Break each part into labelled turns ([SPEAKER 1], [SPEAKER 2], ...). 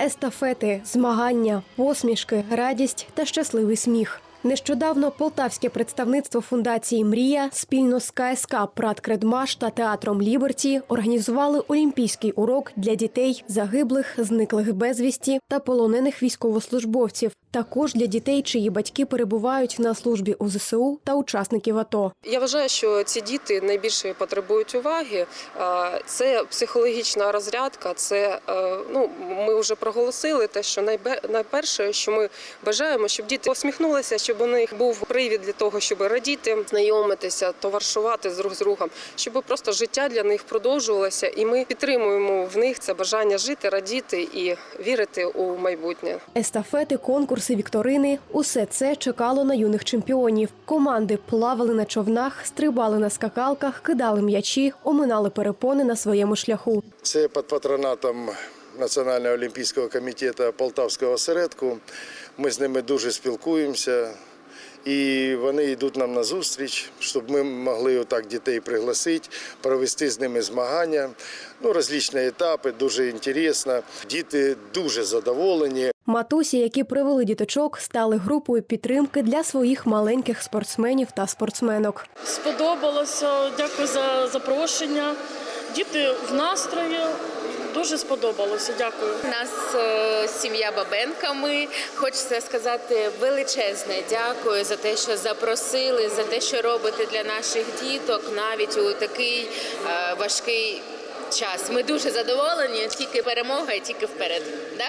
[SPEAKER 1] Естафети, змагання, посмішки, радість та щасливий сміх. Нещодавно полтавське представництво фундації Мрія спільно з КСК «Праткредмаш» та театром Ліберті організували олімпійський урок для дітей загиблих, зниклих безвісті та полонених військовослужбовців. Також для дітей, чиї батьки перебувають на службі у ЗСУ та учасників АТО.
[SPEAKER 2] Я вважаю, що ці діти найбільше потребують уваги. Це психологічна розрядка. Це е, ну ми вже проголосили те, що найперше, що ми бажаємо, щоб діти посміхнулися, щоб у них був привід для того, щоб радіти, знайомитися, товаришувати з друг з другом, щоб просто життя для них продовжувалося, і ми підтримуємо в них це бажання жити, радіти і вірити у майбутнє.
[SPEAKER 1] Естафети, конкурси, вікторини усе це чекало на юних чемпіонів. Команди плавали на човнах, стрибали на скакалках, кидали м'ячі, оминали перепони на своєму шляху.
[SPEAKER 3] Це під патронатом Національного олімпійського комітету Полтавського осередку. Ми з ними дуже спілкуємося. І вони йдуть нам на зустріч, щоб ми могли отак дітей пригласити, провести з ними змагання. Ну, різні етапи, дуже інтересно. Діти дуже задоволені.
[SPEAKER 1] Матусі, які привели діточок, стали групою підтримки для своїх маленьких спортсменів та спортсменок.
[SPEAKER 4] Сподобалося. Дякую за запрошення. Діти в настрої. Дуже сподобалося. Дякую.
[SPEAKER 5] У нас е, сім'я Бабенка. Ми хочеться сказати величезне дякую за те, що запросили, за те, що робите для наших діток, навіть у такий е, важкий час. Ми дуже задоволені. Тільки перемога і тільки вперед. Да?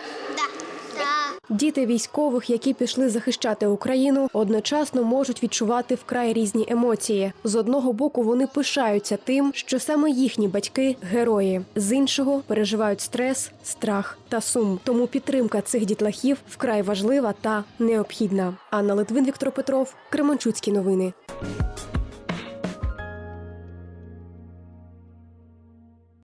[SPEAKER 1] Діти військових, які пішли захищати Україну, одночасно можуть відчувати вкрай різні емоції. З одного боку вони пишаються тим, що саме їхні батьки герої, з іншого переживають стрес, страх та сум. Тому підтримка цих дітлахів вкрай важлива та необхідна. Анна Литвин, Віктор Петров, Кременчуцькі новини.